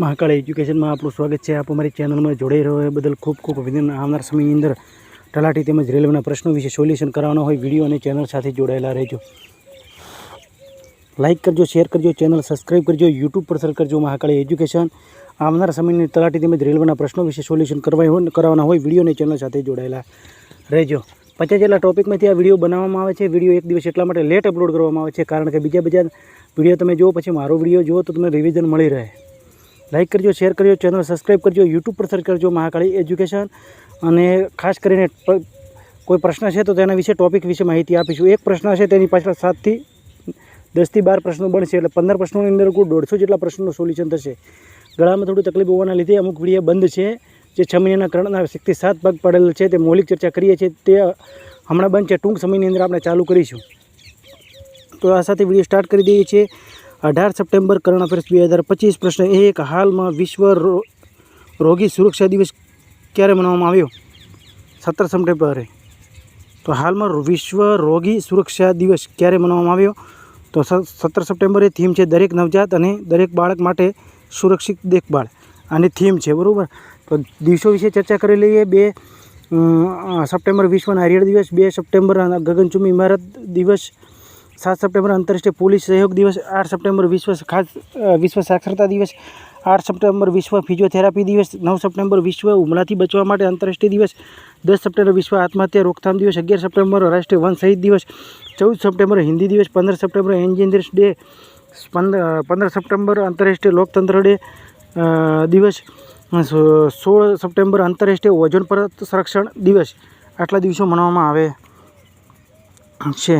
મહાકાળ એજ્યુકેશનમાં આપણું સ્વાગત છે. આપ અમારી ચેનલમાં જોડાઈ રહ્યો એ બદલ ખૂબ ખૂબ અભિનંદન. આવનાર સમયની અંદર તલાટી તેમજ રેલવેના પ્રશ્નો વિશે સોલ્યુશન કરવાનો હોય, વીડિયો અને ચેનલ સાથે જોડાયેલા રહેજો. લાઇક કરજો, શેર કરજો, ચેનલ સબસ્ક્રાઈબ કરજો, યુટ્યુબ પર સર કરજો મહાકાળી એજ્યુકેશન. આવનાર સમયની તલાટી તેમજ રેલવેના પ્રશ્નો વિશે સોલ્યુશન કરવા કરવાના હોય, વીડિયો અને ચેનલ સાથે જોડાયેલા રહેજો. પચાસ જેટલા ટોપિકમાંથી આ વીડિયો બનાવવામાં આવે છે. વીડિયો એક દિવસ એટલા માટે લેટ અપલોડ કરવામાં આવે છે, કારણ કે બીજા બીજા વીડિયો તમે જુઓ, પછી મારો વીડિયો જુઓ તો તમને રિવિઝન મળી રહે. લાઇક કરજો શેર કરજો ચેનલ સબસ્ક્રાઈબ કરજો યુટ્યુબ પર સર્ચ કરજો મહાકાળી એજ્યુકેશન અને ખાસ કરીને કોઈ પ્રશ્ન છે તો તેના વિશે ટોપિક વિશે માહિતી આપીશું. એક પ્રશ્ન છે તેની પાછળ સાતથી દસથી બાર પ્રશ્નો બનશે. એટલે પંદર પ્રશ્નોની અંદર કુલ દોઢસો જેટલા પ્રશ્નોનું સોલ્યુશન થશે. ગળામાં થોડી તકલીફ હોવાના લીધે અમુક વીડિયો બંધ છે. જે છ મહિનાના કરણના શક્તિ સાત ભાગ પડેલ છે. તે મૌલિક ચર્ચા કરીએ છીએ. તે હમણાં બંધ છે. ટૂંક સમયની અંદર આપણે ચાલુ કરીશું. તો આ સાથે વીડિયો સ્ટાર્ટ કરી દઈએ છીએ. અઢાર સપ્ટેમ્બર કરંટ અફેર્સ બે હજાર પચીસ પ્રશ્ન એક. હાલમાં વિશ્વ રોગી સુરક્ષા દિવસ ક્યારે મનાવવામાં આવ્યો? સત્તર સપ્ટેમ્બરે. તો હાલમાં વિશ્વ રોગી સુરક્ષા દિવસ ક્યારે મનાવવામાં આવ્યો? તો સત્તર સપ્ટેમ્બરે થીમ છે દરેક નવજાત અને દરેક બાળક માટે સુરક્ષિત દેખભાળ. આની થીમ છે, બરાબર? તો દિવસો વિશે ચર્ચા કરી લઈએ. બે સપ્ટેમ્બર વિશ્વ નારિયેળ દિવસ, બે સપ્ટેમ્બર ગગનચુંબી ઇમારત દિવસ સાત સપ્ટેમ્બર આંતરરાષ્ટ્રીય પોલીસ સહયોગ દિવસ, આઠ સપ્ટેમ્બર વિશ્વ ખાસ વિશ્વ સાક્ષરતા દિવસ, આઠ સપ્ટેમ્બર વિશ્વ ફિઝિયોથેરાપી દિવસ, નવ સપ્ટેમ્બર વિશ્વ હુમલાથી બચવા માટે આંતરરાષ્ટ્રીય દિવસ, દસ સપ્ટેમ્બર વિશ્વ આત્મહત્યા રોકથામ દિવસ, અગિયાર સપ્ટેમ્બર રાષ્ટ્રીય વન શહીદ દિવસ, ચૌદ સપ્ટેમ્બર હિન્દી દિવસ, પંદર સપ્ટેમ્બર એન્જિનિયર્સ ડે પંદર સપ્ટેમ્બર આંતરરાષ્ટ્રીય લોકતંત્ર ડે દિવસ સોળ સપ્ટેમ્બર આંતરરાષ્ટ્રીય ઓઝોન પર સંરક્ષણ દિવસ, આટલા દિવસો મનાવવામાં આવે છે.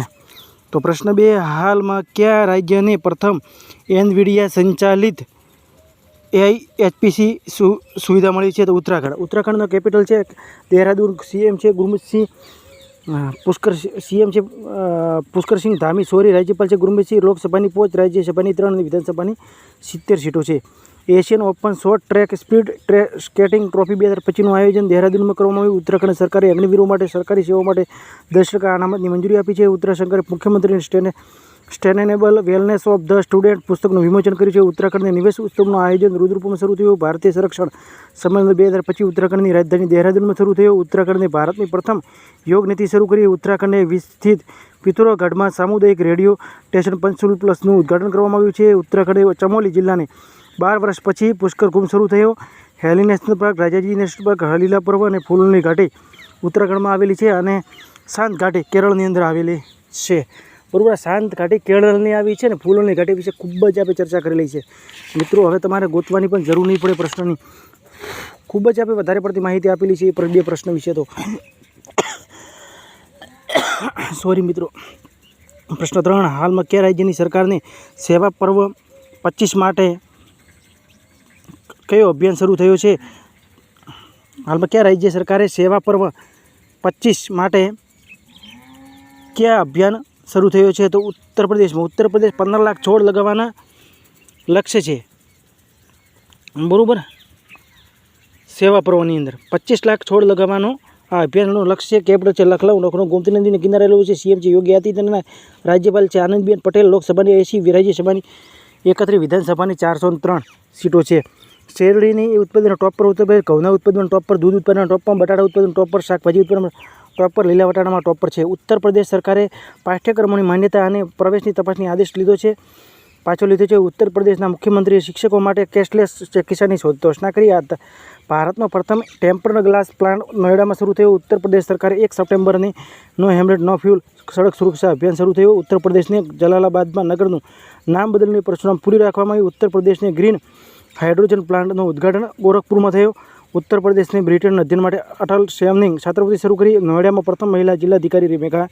તો પ્રશ્ન બે, હાલમાં કયા રાજ્યને પ્રથમ એનવીડિયા સંચાલિત એઆઈ, એચપીસી સુવિધા મળી છે? તો ઉત્તરાખંડ. ઉત્તરાખંડનો કેપિટલ છે, દેહરાદૂન સીએમ છે, ગુરમીતસિંહ પુષ્કર સીએમ છે પુષ્કરસિંહ ધામી સોરી રાજ્યપાલ છે, ગુરમીતસિંહ, લોકસભાની પોચ, રાજ્યસભાની ત્રણ અને વિધાનસભાની સિત્તેર સીટો છે. Asian open short track speed tray skating trophy બે હજાર પચીસનું આયોજન દહેરાદૂનમાં કરવામાં આવ્યું. ઉત્તરાખંડ સરકારે અગ્નિવીરો માટે, સરકારી સેવા માટે દસ ટકા અનામતની મંજૂરી આપી છે. ઉત્તરાખંડ મુખ્યમંત્રી સ્ટેને sustainable wellness of the student પુસ્તકનું વિમોચન કર્યું છે. ઉત્તરાખંડના નિવેશ ઉત્સવનું આયોજન રુદ્રપુરમાં શરૂ થયું. ભારતીય સંરક્ષણ સંમેલન બે હજાર પચીસ ઉત્તરાખંડની રાજધાની દહેરાદૂનમાં શરૂ થયું. ઉત્તરાખંડને ભારતની પ્રથમ યોગ નીતિ શરૂ કરી. ઉત્તરાખંડે વિસ્થિત પિત્રોગઢમાં સામુદાયિક રેડિયો સ્ટેશન પંચસુલ પ્લસનું ઉદ્ઘાટન કરવામાં આવ્યું છે. ઉત્તરાખંડે ચમોલી જિલ્લાને બાર વર્ષ પછી પુષ્કર કુંભ શરૂ થયો. Hailey national park, Rajaji national park, હલીલા પર્વ અને ફૂલની ઘાટી ઉત્તરાખંડમાં આવેલી છે અને શાંત ઘાટી કેરળની અંદર આવેલી છે. બરાબર શાંત ઘાટી કેરળની આવી છે ને ફૂલોની ઘાટી વિશે ખૂબ જ આપણે ચર્ચા કરેલી છે. મિત્રો, હવે તમારે ગોતવાની પણ જરૂર નહીં પડે પ્રશ્નની. ખૂબ જ આપણે વધારે પડતી માહિતી આપેલી છે એ બે પ્રશ્ન વિશે તો. સોરી મિત્રો. પ્રશ્ન ત્રણ, હાલમાં કયા રાજ્યની સરકારને સેવા પર્વ પચીસ માટે કયો અભિયાન શરૂ થયો છે? હાલમાં કયા રાજ્ય સરકારે સેવા પર્વ પચીસ માટે કયા અભિયાન શરૂ થયો છે? તો ઉત્તર પ્રદેશમાં. ઉત્તર પ્રદેશ પંદર લાખ છોડ લગાવવાના લક્ષ્ય છે. બરાબર? સેવા પર્વની અંદર પચીસ લાખ છોડ લગાવવાનો આ અભિયાનનું લક્ષ્ય કેપિટલ છે? લખનઉ લખનઉ ગોમતી નદીને કિનારે રહેલું છે. સીએમ છે યોગી આદિત્યનાથ રાજ્યપાલ છે આનંદબેન પટેલ, લોકસભાની એસી રાજ્યસભાની એકત્રીસ, વિધાનસભાની ચારસો ત્રણ સીટો છે. શેરડીની ઉત્પાદન ટોપ પર ઉત્તર પ્રદેશ ઘઉંના ઉત્પાદન ટોપ પર, દૂધ ઉત્પાદન ટોપ પર, બટાટા ઉત્પાદન ટોપ પર, શાકભાજી ઉત્પાદન ટોપ પર, લીલા વટાણામાં ટોપ પર છે. ઉત્તર પ્રદેશ સરકારે પાઠ્યક્રમોની માન્યતા અને પ્રવેશની તપાસની આદેશ લીધો છે. પાછો લીધો છે. ઉત્તર પ્રદેશના મુખ્યમંત્રીએ શિક્ષકો માટે કેશલેસ ચિકિત્સાની શોધ ઘોષણા કરી હતા ભારતમાં પ્રથમ ટેમ્પર્ડ ગ્લાસ પ્લાન્ટ નોઈડામાં શરૂ થયો. ઉત્તર પ્રદેશ સરકારે એક સપ્ટેમ્બરની નો હેમલેટ નો ફ્યુલ સડક સુરક્ષા અભિયાન શરૂ થયું. ઉત્તર પ્રદેશને જલાલાબાદમાં નગરનું નામ બદલીને પરશુરામ પૂરી રાખવામાં આવ્યું ઉત્તર પ્રદેશને ગ્રીન હાઇડ્રોજન પ્લાન્ટનું ઉદ્ઘાટન ગોરખપુરમાં થયું. ઉત્તર પ્રદેશની બ્રિટન અધ્યયન માટે અટલ સેમનિંગ છાત્રવૃત્તિ શરૂ કરી નોઈડામાં પ્રથમ મહિલા જિલ્લાધિકારી રેમેકા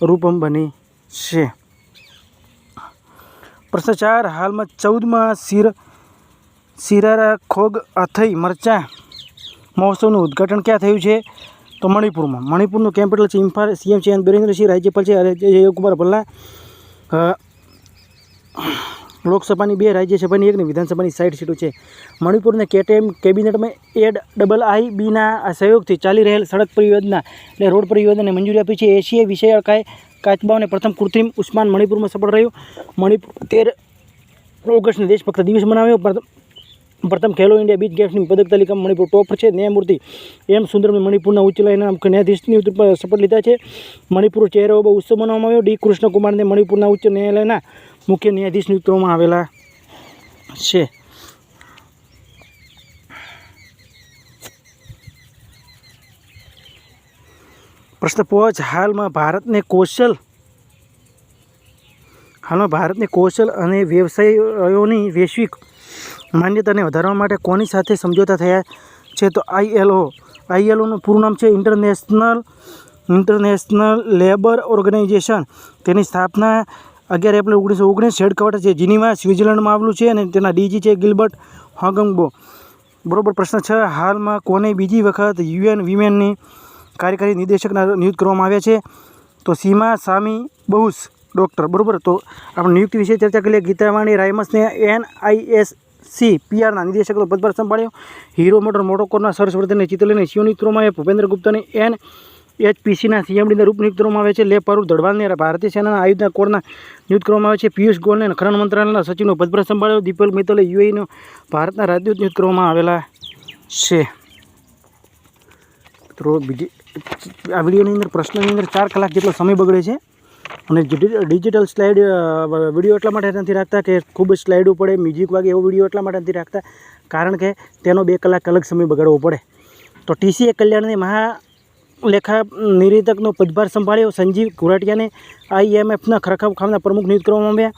રૂપમ બની છે. પ્રશ્ન ચાર, હાલમાં ચૌદમાં સિર, સિરારા, ખોગ, અથઈ મરચા મહોત્સવનું ઉદ્ઘાટન ક્યાં થયું છે? તો મણિપુરમાં. મણિપુરનું કેપિટલ છે ઇમ્ફાલ સીએમ છે એન બિરેન્દ્રસિંહ, રાજ્યપાલ છે જયકુમાર ભલ્લા લોકસભાની બે રાજ્યસભાની એકની વિધાનસભાની સાઠ સીટો છે. મણિપુરને કેટેમ કેબિનેટમાં એડ ડબલ આઈ બીના સહયોગથી ચાલી રહેલ સડક પરિયોજના એટલે રોડ પરિયોજનાને મંજૂરી આપી છે. એશિયાઈ વિષયાળકાએ કાચબાઓને પ્રથમ કૃત્રિમ ઉસ્માન મણિપુરમાં સફળ રહ્યું. મણિપુર તેર ઓગસ્ટને દેશભક્ત દિવસ મનાવ્યો. પ્રથમ ખેલો ઇન્ડિયા બીચ ગેમ્સની પદક તાલિકામાં મણિપુર ટોપ છે. ન્યાયમૂર્તિ એમ સુંદરમે મણિપુરના ઉચ્ચ ન્યાયાધીશની શપથ લીધા છે. મણિપુર ચહેરો બહુ ઉત્સવ મનાવવામાં આવ્યો. ડી. કૃષ્ણકુમારને મણિપુરના ઉચ્ચ ન્યાયાલયના મુખ્ય ન્યાયાધીશ નિયુક્તવામાં આવેલા છે. પ્રશ્ન પાંચ હાલમાં ભારતને કૌશલ હાલમાં ભારતને કૌશલ અને વ્યવસાયોની વૈશ્વિક માન્યતાને વધારવા માટે કોની સાથે સમજોતા થયા છે તો આઈએલઓ, આઈએલઓનું પૂરું નામ છે ઇન્ટરનેશનલ ઇન્ટરનેશનલ લેબર ઓર્ગેનાઇઝેશન. તેની સ્થાપના અગિયાર એપ્રિલ ઓગણીસો ઓગણીસ હેડક્વાર્ટર છે. જીનીવા, સ્વિટ્ઝરલેન્ડમાં આવેલું છે અને તેના ડીજી છે ગિલબર્ટ હોગંગબો બરોબર, પ્રશ્ન છે, હાલમાં કોને બીજી વખત યુએન વિમેનની કાર્યકારી નિદેશકના નિયુક્ત કરવામાં આવ્યા છે? તો સીમા, સામી બહુસ ડૉક્ટર. બરાબર, તો આપણે નિયુક્તિ વિશે ચર્ચા કરીએ. ગીતાવાણી, રાયમસને એન આઈ સી પીઆરના નિદેશક પદભાર સંભાળ્યો. હીરો મોટર મોટોકોરના સરસ્વર્ધનને ચિત્રલેને આવે ભૂપેન્દ્ર ગુપ્તાને એન એચપીસીના સીએમડીના રૂપ નિયુક્ત કરવામાં આવે છે. લે પરુર દળવાલને ભારતીય સેનાના આયુધના કોરના નિયુક્ત કરવામાં આવે છે. પિયુષ ગોયલને ખનન મંત્રાલયના સચિવનો પદભાર સંભાળ્યો. દીપક મિત્તલે યુએઈનો ભારતના રાજદૂત નિયુક્ત કરવામાં આવેલા છે. મિત્રો, બીજી, આ વિડીયોની અંદર, પ્રશ્નની અંદર ચાર કલાક જેટલો સમય બગડે છે. અને ડિજિટલ સ્લાઇડ વીડિયો એટલા માટે નથી રાખતા કે ખૂબ સ્લાઇડો પડે મ્યુઝિક વાગે એવો વીડિયો એટલા માટે નથી રાખતા, કારણ કે તેનો બે કલાક અલગ સમય બગાડવો પડે. તો ટીસીએ કલ્યાણની મહાલેખા નિરીતકનો પદભાર સંભાળ્યો, સંજીવ ઘોરાટિયાને આઈએમએફના ખામના પ્રમુખ નિયુક્ત કરવામાં આવ્યા.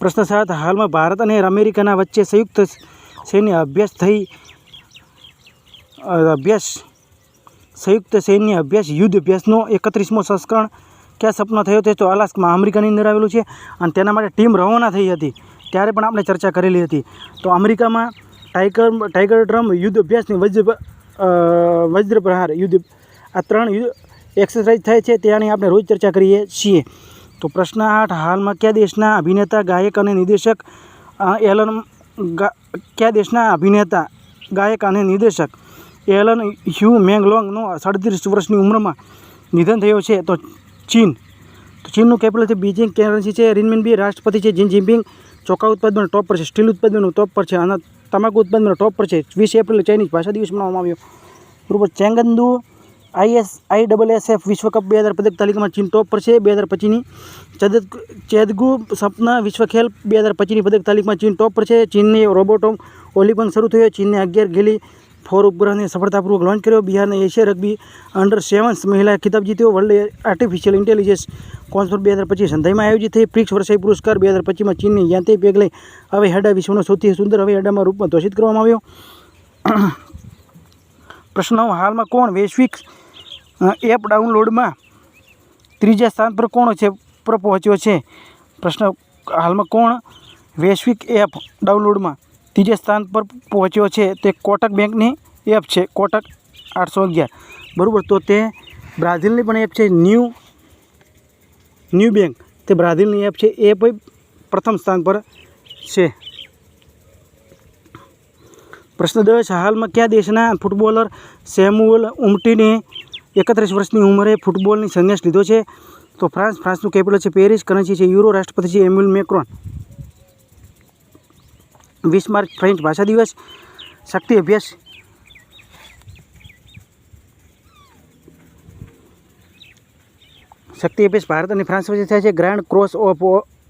પ્રશ્ન સાત, હાલમાં ભારત અને અમેરિકાના વચ્ચે સંયુક્ત સૈન્ય અભ્યાસ થઈ અભ્યાસ સંયુક્ત સૈન્ય અભ્યાસ, યુદ્ધ અભ્યાસનો એકત્રીસમો સંસ્કરણ ક્યાં સપનો થયો તે તો અલાસ્કમાં અમેરિકાની અંદર આવેલું છે અને તેના માટે ટીમ રવાના થઈ હતી. ત્યારે પણ આપણે ચર્ચા કરેલી હતી. તો અમેરિકામાં ટાઈગર ટાઈગર ડ્રમ યુદ્ધ અભ્યાસની વજ્ર પ્રહાર યુદ્ધ, આ ત્રણ યુદ્ધ એક્સરસાઇઝ થાય છે ત્યાંની આપણે રોજ ચર્ચા કરીએ છીએ. તો પ્રશ્ન આઠ, હાલમાં કયા દેશના અભિનેતા, ગાયક અને નિર્દેશક એલન કયા દેશના અભિનેતા, ગાયક અને નિર્દેશક એલન હ્યુ મેંગલોંગનો સાડત્રીસ વર્ષની ઉંમરમાં નિધન થયો છે. તો ચીન, તો ચીનનું કેપિટલ છે બીજિંગ કરન્સી છે રિનમિનબી રાષ્ટ્રપતિ છે જીન જિનપિંગ ચોખા ઉત્પાદનનો ટોપ પર છે, સ્ટીલ ઉત્પાદનનો ટોપ પર છે, અને તમાકુ ઉત્પાદનનો ટોપ પર છે. વીસ એપ્રિલ ચાઇનીઝ ભાષા દિવસ મનાવવામાં આવ્યો. બરોબર Chengdu IS I double S F વિશ્વકપ બે હજાર પદક તાલિકામાં ચીન ટોપ પર છે. બે હજાર પચીસની ચેદ, ચેદગુ સપના વિશ્વ ખેલ બે હજાર પચીસની પદક તાલિકામાં ચીન ટોપ પર છે. ચીનની રોબોટો ઓલિમ્પિક શરૂ થયો. ચીનને અગિયાર ગેલી ફોર ઉપગ્રહને સફળતાપૂર્વક લોન્ચ કર્યો. બિહારને એશિયા રગ્બી અંડર સેવન્સ મહિલા ખિતાબ જીત્યો. વર્લ્ડ આર્ટિફિશિયલ ઇન્ટેલિજન્સ કોન્ફરન્સ બે હજાર પચીસ સંધાઈમાં આયોજિત થઈ. પ્રિક્સ વર્ષાઈ પુરસ્કાર બે હજાર પચીસમાં ચીનની યાંતે પેગ લઈ હવે હેડા વિશ્વનો સૌથી સુંદર હવે હેડામાં રૂપમાં ઘોષિત કરવામાં આવ્યો. પ્રશ્ન હાલમાં કોણ વૈશ્વિક એપ ડાઉનલોડમાં ત્રીજા સ્થાન પર કોણ છે પર પહોંચ્યો છે? પ્રશ્ન, હાલમાં કોણ વૈશ્વિક એપ ડાઉનલોડમાં? ત્રીજા સ્થાન પર પહોંચ્યો છે તે કોટક બેંકની એપ છે, કોટક આઠસો અગિયાર. બરાબર? તો તે બ્રાઝિલની પણ એપ છે, ન્યૂ ન્યૂ બેંક. તે બ્રાઝિલની એપ છે, એ પણ પ્રથમ સ્થાન પર છે. પ્રશ્ન દસ હાલમાં કયા દેશના ફૂટબોલર સેમ્યુઅલ ઉમટીને એકત્રીસ વર્ષની ઉંમરે ફૂટબોલની સંન્યાસ લીધો છે? તો ફ્રાન્સ, ફ્રાન્સનું કેપિટલ છે પેરિસ, કરન્સી છે યુરો રાષ્ટ્રપતિ છે એમ્યુલ મેક્રોન. વીસ માર્ચ ફ્રેન્ચ ભાષા દિવસ. શક્તિ અભ્યાસ. શક્તિ અભ્યાસ ભારત અને ફ્રાન્સ વચ્ચે થાય છે. Grand cross of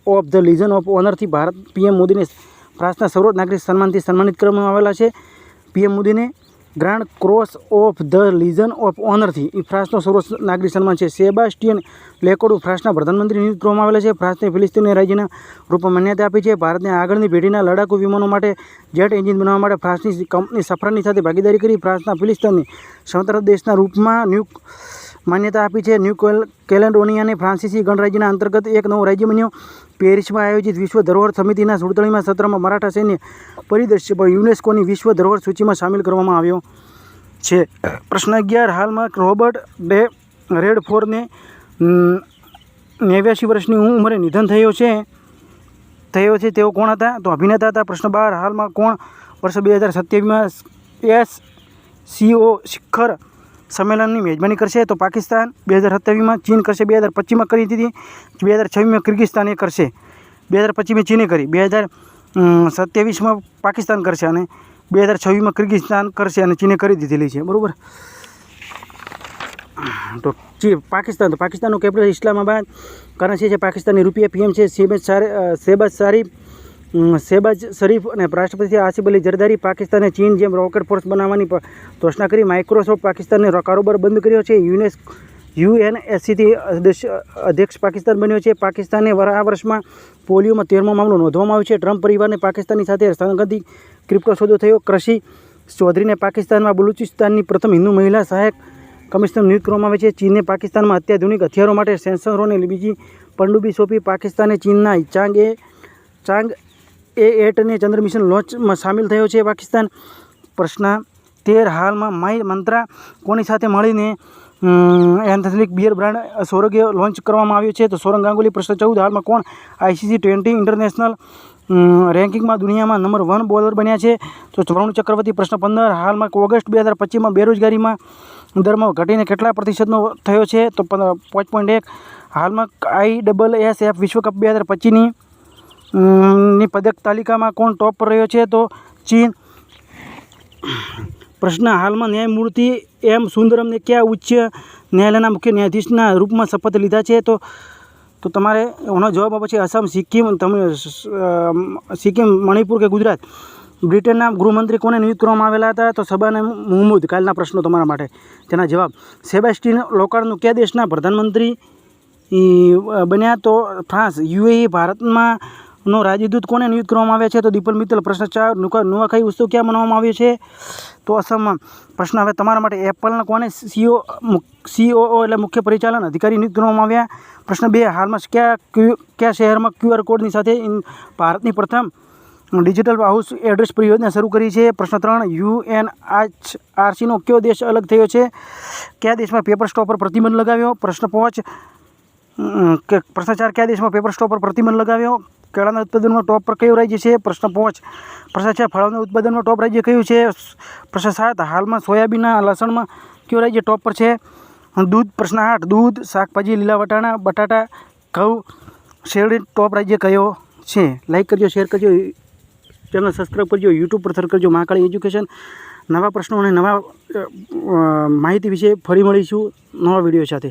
of the legion of ઓનરથી Bharat PM મોદીને ફ્રાન્સના સર્વોચ્ચ નાગરિક સન્માનથી સન્માનિત કરવામાં આવેલા છે. પીએમ મોદીને grand cross of the legion of ઓનરથી એ ફ્રાન્સનો સર્વોચ્ચ નાગરિક સન્માન છે. સેબાસ્ટિયન લેકોડુ ફ્રાન્સના પ્રધાનમંત્રી નિયુક્ત કરવામાં આવેલા છે. ફ્રાન્સને ફિલિસ્તીની રાજ્યના રૂપમાં માન્યતા આપી છે. ભારતને આગળની પેઢીના લડાકુ વિમાનો માટે જેટ એન્જિન બનાવવા માટે ફ્રાન્સની કંપની સફરની સાથે ભાગીદારી કરી ફ્રાન્સના ફિલિસ્તીનની સ્વતંત્ર દેશના રૂપમાં ન્યૂ માન્યતા આપી છે. ન્યૂ કેલ કેલેન્ડોનિયાને ફ્રાન્સીસી ગણરાજ્યના અંતર્ગત એક નવો રાજ્ય બન્યો. પેરિસમાં આયોજિત વિશ્વ ધરોહર સમિતિના સુડતાળીમાં સત્રમાં મરાઠા સૈન્ય પરિદર્શ્ય પણ યુનેસ્કોની વિશ્વ ધરોહર સૂચિમાં સામેલ કરવામાં આવ્યો છે. પ્રશ્ન અગિયાર, હાલમાં રોબર્ટ ડે રેડફોર્ડને નેવ્યાસી વર્ષની ઉંમરે નિધન થયો છે. થયો છે તેઓ કોણ હતા? તો અભિનેતા હતા પ્રશ્ન બાર, હાલમાં કોણ? વર્ષ બે હજાર સત્યાવીસમાં એસ સીઓ શિખર સંમેલનની મેજબાની કરશે તો પાકિસ્તાન બે હજાર સત્યાવીસમાં ચીન કરશે, બે હજાર પચીસમાં કરી હતી બે હજાર છવ્વીસમાં કિર્ગિસ્તાન કરશે. બે હજાર પચીસમાં ચીને કરી, બે હજાર સત્યાવીસમાં પાકિસ્તાન કરશે અને બે હજાર છવ્વીસમાં કિર્ગિસ્તાન કરશે અને ચીને કરી દીધેલી છે, બરાબર? તો ચી, પાકિસ્તાન, તો પાકિસ્તાનનું કેપિટલ ઇસ્લામાબાદ. કરન્સી છે પાકિસ્તાની રૂપિયા પીએમ છે શેબાજ સારી શેબાજ શરીફ શેબાજ શરીફ અને રાષ્ટ્રપતિ આસિફ અલી જરદારી પાકિસ્તાને ચીન જેમ રોકેટ ફોર્સ બનાવવાની ઘોષણા કરી માઇક્રોસોફ્ટ પાકિસ્તાનને કારોબાર બંધ કર્યો છે. યુનેસ, યુએનએસસીથી અધ્યક્ષ પાકિસ્તાન બન્યો છે. પાકિસ્તાને આ વર્ષમાં પોલિયોમાં તેરમો મામલો નોંધવામાં આવ્યો છે. ટ્રમ્પ પરિવારને પાકિસ્તાનની સાથે સંગતિ ક્રિપ્ટો સોદો થયો. કૃષિ ચૌધરીને પાકિસ્તાનમાં બલુચિસ્તાનની પ્રથમ હિન્દુ મહિલા સહાયક કમિશનર નિયુક્ત કરવામાં આવે છે. ચીને પાકિસ્તાનમાં અત્યાધુનિક હથિયારો માટે સેન્સરોને બીજી પંડુબી સોંપી પાકિસ્તાને ચીનના ચાંગ ચાંગ એ એટને ચંદ્ર મિશન લોન્ચમાં સામેલ થયો છે પાકિસ્તાન. પ્રશ્ન તેર હાલમાં માય મંત્રા કોની સાથે મળીને એન્થેલિક બિયર બ્રાન્ડ સોરગે લોન્ચ કરવામાં આવ્યો છે? તો સોરંગ ગાંગુલી પ્રશ્ન ચૌદ, હાલમાં કોણ આઈસીસી ટ્વેન્ટી ઇન્ટરનેશનલ રેન્કિંગમાં દુનિયામાં નંબર વન બોલર બન્યા છે? તો વરુણ ચક્રવર્તી પ્રશ્ન પંદર, હાલમાં ઓગસ્ટ બે હજાર પચીસમાં બેરોજગારીમાં દરમાં ઘટીને કેટલા પ્રતિશતનો થયો છે? તો પાંચ પોઈન્ટ એક, હાલમાં આઈ ડબલ એસ એફ વિશ્વકપ બે હજાર પચીસની ની પદક તાલિકામાં કોણ ટોપ પર રહ્યો છે તો ચીન. પ્રશ્ન હાલમાં ન્યાયમૂર્તિ એમ સુંદરમને કયા ઉચ્ચ ન્યાયાલયના મુખ્ય ન્યાયાધીશના રૂપમાં શપથ લીધા છે? તો તો તમારે એનો જવાબ આપે છે આસામ, સિક્કિમ તમે સિક્કિમ, મણિપુર કે ગુજરાત? બ્રિટનના ગૃહમંત્રી કોને નિયુક્ત કરવામાં આવેલા હતા? તો સબાને મુહમ્મદ કાલના પ્રશ્નો તમારા માટે. તેના જવાબ, સેબેસ્ટિન લોકાર્ડનું કયા દેશના પ્રધાનમંત્રી બન્યા? તો, ફ્રાન્સ, યુએઈ, ભારતમાં નો રાજદૂત કોને નિયુક્ત કરવામાં આવ્યા છે? તો દીપલ મિત્તલ પ્રશ્ન ચાર નુકા નુઆખાઈ ઉત્સવ ક્યાં મનાવવામાં આવ્યો છે? તો અસમમાં પ્રશ્ન હવે તમારા માટે એપલના કોને સીઓ સીઓઓ એટલે મુખ્ય પરિચાલન અધિકારી નિયુક્ત કરવામાં આવ્યા? પ્રશ્ન બે, હાલમાં કયા ક્યુ કયા શહેરમાં ક્યુઆર કોડની સાથે ભારતની પ્રથમ ડિજિટલ હાઉસ એડ્રેસ પરિયોજના શરૂ કરી છે? પ્રશ્ન ત્રણ યુએન આચ આરસીનો કયો દેશ અલગ થયો છે? કયા દેશમાં પેપર સ્ટોપ પર પ્રતિબંધ લગાવ્યો? પ્રશ્ન પાંચ પ્રશ્ન ચાર કયા દેશમાં પેપર સ્ટોપ પર પ્રતિબંધ લગાવ્યો? કેળાના ઉત્પાદનમાં ટોપ પર કયું રાજ્ય છે? પ્રશ્ન પાંચ. પ્રશ્ન છે, ફળોના ઉત્પાદનમાં ટોપ રાજ્ય કયું છે? પ્રશ્ન સાત, હાલમાં સોયાબીનના લસણમાં કયું રાજ્ય ટોપ પર છે? દૂધ, પ્રશ્ન આઠ, દૂધ, શાકભાજી, લીલા વટાણા, બટાટા, ઘઉં, શેરડી ટોપ રાજ્ય કયો છે? લાઈક કરજો શેર કરજો, ચેનલ સબસ્ક્રાઈબ કરજો યુટ્યુબ પર સર કરજો, મહાકાળી એજ્યુકેશન નવા પ્રશ્નો અને નવા માહિતી વિશે ફરી મળીશું નવા વીડિયો સાથે.